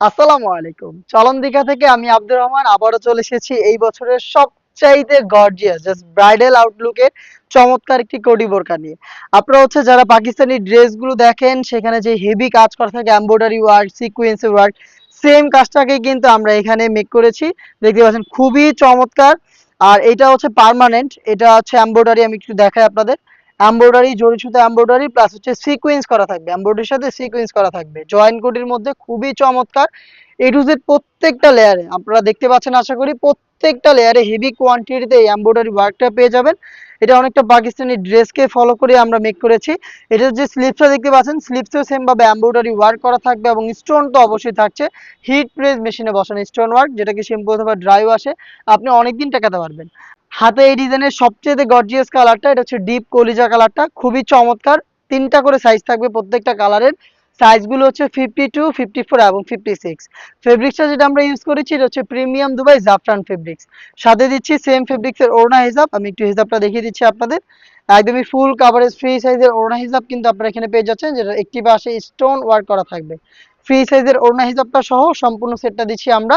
আসসালামু আলাইকুম। চলন দিঘা থেকে আমি আব্দুর রহমান, আবারও চলে এসেছি এই বছরের সবচাইতে গর্জিয়াস জাস্ট ব্রাইডাল আউটলুকের চমৎকার একটি কোটি বোরকা নিয়ে। আপনারা হচ্ছে যারা পাকিস্তানি ড্রেসগুলো দেখেন, সেখানে যে হেভি কাজ করা থাকে embroidery work sequence work same কাজটাকে কিন্তু আমরা এখানে মেক করেছি। দেখতে পাচ্ছেন, খুবই চমৎকার। আর এটা হচ্ছে পার্মানেন্ট এটা হচ্ছে এমব্রয়ডারি আমি একটু দেখাই আপনাদের। এমব্রয়ডারি জড়ি সুতো এমব্রয়ডারি প্লাস হচ্ছে সিকোয়েন্স করা থাকবে। এমব্রয়ডারির সাথে সিকোয়েন্স করা থাকবে। জয়েন্ট কোটির মধ্যে খুবই চমৎকার। এ টু জেড প্রত্যেকটা লেয়ারে আপনারা দেখতে পাচ্ছেন, আশা করি প্রত্যেকটা লেয়ারে হেভি কোয়ান্টিটিতে এই এমব্রয়ডারি ওয়ার্কটা পেয়ে যাবেন। এটা অনেকটা পাকিস্তানি ড্রেসকে ফলো করে আমরা মেক করেছি। এটার যে স্লিপসটা দেখতে পাচ্ছেন স্লিপসেও সেম ভাবে এমব্রয়ডারি ওয়ার্ক করা থাকবে এবং স্টোন তো অবশ্যই থাকছে। হিট প্রেস মেশিনে বসানো স্টোন ওয়ার্ক যেটা কি সিম্পল অথবা ড্রাইও আসে আপনি অনেকদিন টাকাতে পারবেন। হাতে এই ডিজাইনের সবচেয়ে গর্জিয়াস কালারটা এটা হচ্ছে ডিপ কলিজা কালারটা খুবই চমৎকার। তিনটা করে সাইজ থাকবে প্রত্যেকটা কালারের সাইজগুলো হচ্ছে ফিফটি টু ফিফটি ফোর এবং ফিফটি সিক্স ফেব্রিক্সটা যেটা আমরা ইউজ করেছি, এটা হচ্ছে প্রিমিয়াম দুবাই জাফরান ফেব্রিক্স সাথে দিচ্ছি সেম ফেব্রিক্সের ওড়না হিসাব আমি একটু হিসাবটা দেখিয়ে দিচ্ছি আপনাদের। একদমই ফুল কাভারেজ ফ্রি সাইজের ওড়না হিসাব কিন্তু আপনারা এখানে পেয়ে যাচ্ছেন, যেটা একটি পাশে স্টোন ওয়ার্ক করা থাকবে। ফ্রি সাইজের ওড়না হিসাবটা সহ সম্পূর্ণ সেটটা দিচ্ছি আমরা।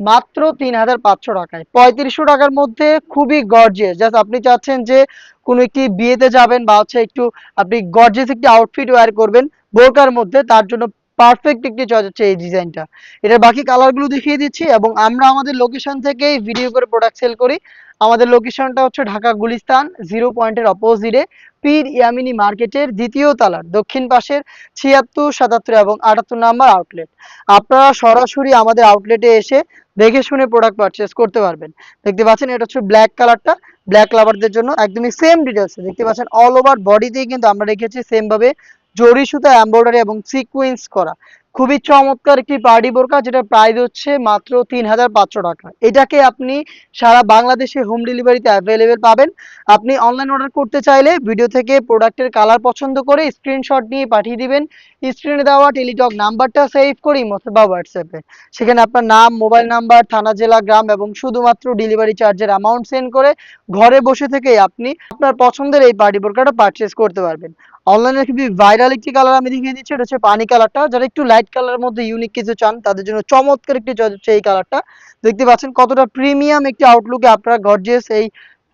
মাত্র তিন হাজার পাঁচশো টাকায়। পঁয়ত্রিশশো টাকার মধ্যে খুবই গর্জিয়াস জাস্ট আপনি চাচ্ছেন যে কোনো একটি বিয়েতে যাবেন বা হচ্ছে একটু আপনি গর্জিয়াস একটি আউটফিট ওয়ার করবেন, বোরকার মধ্যে, তার জন্য পারফেক্ট একটি চয়েস হচ্ছে এই ডিজাইনটা এটার বাকি কালারগুলো দেখিয়ে দিচ্ছি এবং আমরা আমাদের লোকেশন থেকেই ভিডিও করে প্রোডাক্ট সেল করি। আমাদের লোকেশনটা হচ্ছে ঢাকা গুলিস্তান জিরো পয়েন্টের অপোজিটে পীর ইয়ামিনী মার্কেটের দ্বিতীয় তালার দক্ষিণ পাশের ছিয়াত্তর, সাতাত্তর এবং আটাত্তর নাম্বার আউটলেট আপনারা সরাসরি আমাদের আউটলেটে এসে দেখে শুনে প্রোডাক্ট পারচেস করতে পারবেন। দেখতে পাচ্ছেন এটা হচ্ছে ব্ল্যাক কালারটা ব্ল্যাক লাভারদের জন্য একদমই সেম ডিটেলস দেখতে পাচ্ছেন অল ওভার বডিতেই কিন্তু আমরা রেখেছি সেম ভাবে জরি সুতা এমব্রয়ডারি এবং সিকোয়েন্স করা। খুবই চমৎকার একটি পার্টি বোরকা যেটা প্রাইস হচ্ছে মাত্র তিন হাজার পাঁচশো টাকা। এটাকে আপনি সারা বাংলাদেশে হোম ডেলিভারিতে অ্যাভেলেবেল পাবেন। আপনি অনলাইন অর্ডার করতে চাইলে ভিডিও থেকে প্রোডাক্টের কালার পছন্দ করে স্ক্রিনশট নিয়ে পাঠিয়ে দিবেন। স্ক্রিনে দেওয়া টেলিটক নাম্বারটা সেভ করি অথবা হোয়াটসঅ্যাপে সেখানে আপনার নাম মোবাইল নাম্বার থানা, জেলা, গ্রাম এবং শুধুমাত্র ডেলিভারি চার্জের অ্যামাউন্ট সেন্ড করে ঘরে বসে থেকেই আপনি আপনার পছন্দের এই পার্টি বোরকাটা পারচেস করতে পারবেন। অনলাইনে খুবই ভাইরাল একটি কালার আমি দেখিয়ে দিচ্ছি, এটা হচ্ছে পানি কালারটা যারা একটু লাইট কালারের মধ্যে ইউনিক কিছু চান, তাদের জন্য চমৎকার একটি হচ্ছে এই কালারটা। দেখতে পাচ্ছেন কতটা প্রিমিয়াম একটি আউটলুকে আপনারা গর্জিয়াস এই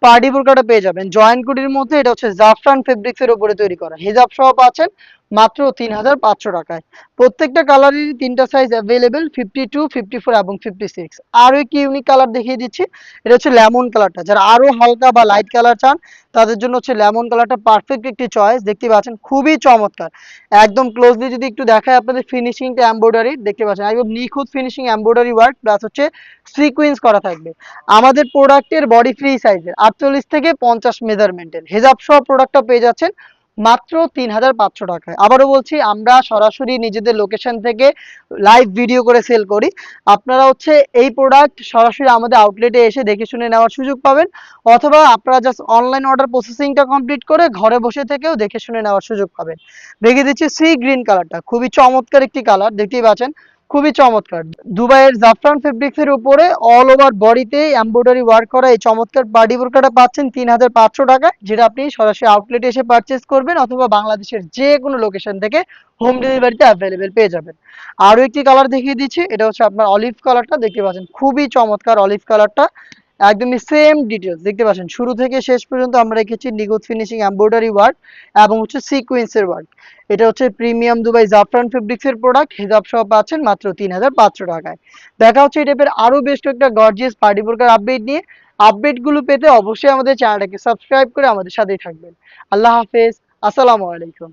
পার্টি বোরকাটা পেয়ে যাবেন। জয়েন্ট কুটির মধ্যে এটা হচ্ছে জাফরান ফেব্রিক্স এর উপরে তৈরি করা। হেজাব সহ পাচ্ছেন মাত্র তিন হাজার পাঁচশো টাকায়। প্রত্যেকটা কালারেরই তিনটা size available fifty two fifty four এবং ফিফটি সিক্স আরও একটি ইউনিক কালার দেখিয়ে দিচ্ছি। এটা হচ্ছে লেমন কালারটা যারা আরও হালকা বা লাইট কালার চান, তাদের জন্য হচ্ছে লেমন কালারটা পারফেক্ট একটি চয়েস দেখতে পাচ্ছেন, খুবই চমৎকার। একদম ক্লোজলি যদি একটু দেখায় আপনাদের ফিনিশিংটা এমব্রয়ডারি দেখতে পাচ্ছেন, একদম নিখুঁত ফিনিশিং এমব্রয়ডারি ওয়ার্ক প্লাস হচ্ছে সিকুয়েন্স করা থাকবে। আমাদের প্রোডাক্টের বডি ফ্রি সাইজের আটচল্লিশ থেকে পঞ্চাশ মেজারমেন্টের হেজাব সহ প্রোডাক্টটা পেয়ে যাচ্ছেন মাত্র তিন হাজার পাঁচশো টাকায়। আবারও বলছি, আমরা সরাসরি নিজেদের লোকেশন থেকে লাইভ ভিডিও করে সেল করি। আপনারা হচ্ছে এই প্রোডাক্ট সরাসরি আমাদের আউটলেটে এসে দেখে শুনে নেওয়ার সুযোগ পাবেন, অথবা আপনারা জাস্ট অনলাইন অর্ডার প্রসেসিংটা কমপ্লিট করে ঘরে বসে থেকেও দেখে শুনে নেওয়ার সুযোগ পাবেন। দেখে দিচ্ছি সি গ্রিন কালারটা খুবই চমৎকার একটি কালার দেখতেই পাচ্ছেন। খুবই চমৎকার। দুবাইয়ের জাফরান ফেব্রিক্স এর উপরে অল ওভার বডিতে এমব্রয়ডারি ওয়ার্ক করা এই চমৎকার বাডি বোরকাটা পাচ্ছেন তিন হাজার পাঁচশো টাকা যেটা আপনি সরাসরি আউটলেটে এসে পারচেস করবেন অথবা বাংলাদেশের যে কোনো লোকেশন থেকে হোম ডেলিভারিতে অ্যাভেলেবেল পেয়ে যাবেন। আরও একটি কালার দেখিয়ে দিচ্ছি, এটা হচ্ছে আপনার অলিভ কালারটা দেখতে পাচ্ছেন খুবই চমৎকার অলিভ কালারটা একদমই সেম ডিটেলস দেখতে পাচ্ছেন। শুরু থেকে শেষ পর্যন্ত আমরা রেখেছি নিগুত ফিনিশিং এমব্রয়ডারি ওয়ার্ক এবং হচ্ছে সিকুয়েন্সের ওয়ার্ক এটা হচ্ছে প্রিমিয়াম দুবাই জাফরান ফেব্রিক্স এর প্রোডাক্ট হিজাব সহ পাচ্ছেন মাত্র তিন হাজার পাঁচশো টাকায়। দেখা হচ্ছে এই টাইপের আরও বেশ কয়েকটা গর্জিয়াস পার্টি বোরকার আপডেট নিয়ে। আপডেটগুলো পেতে অবশ্যই আমাদের চ্যানেলটাকে সাবস্ক্রাইব করে আমাদের সাথেই থাকবেন। আল্লাহ হাফেজ, আসসালামু আলাইকুম।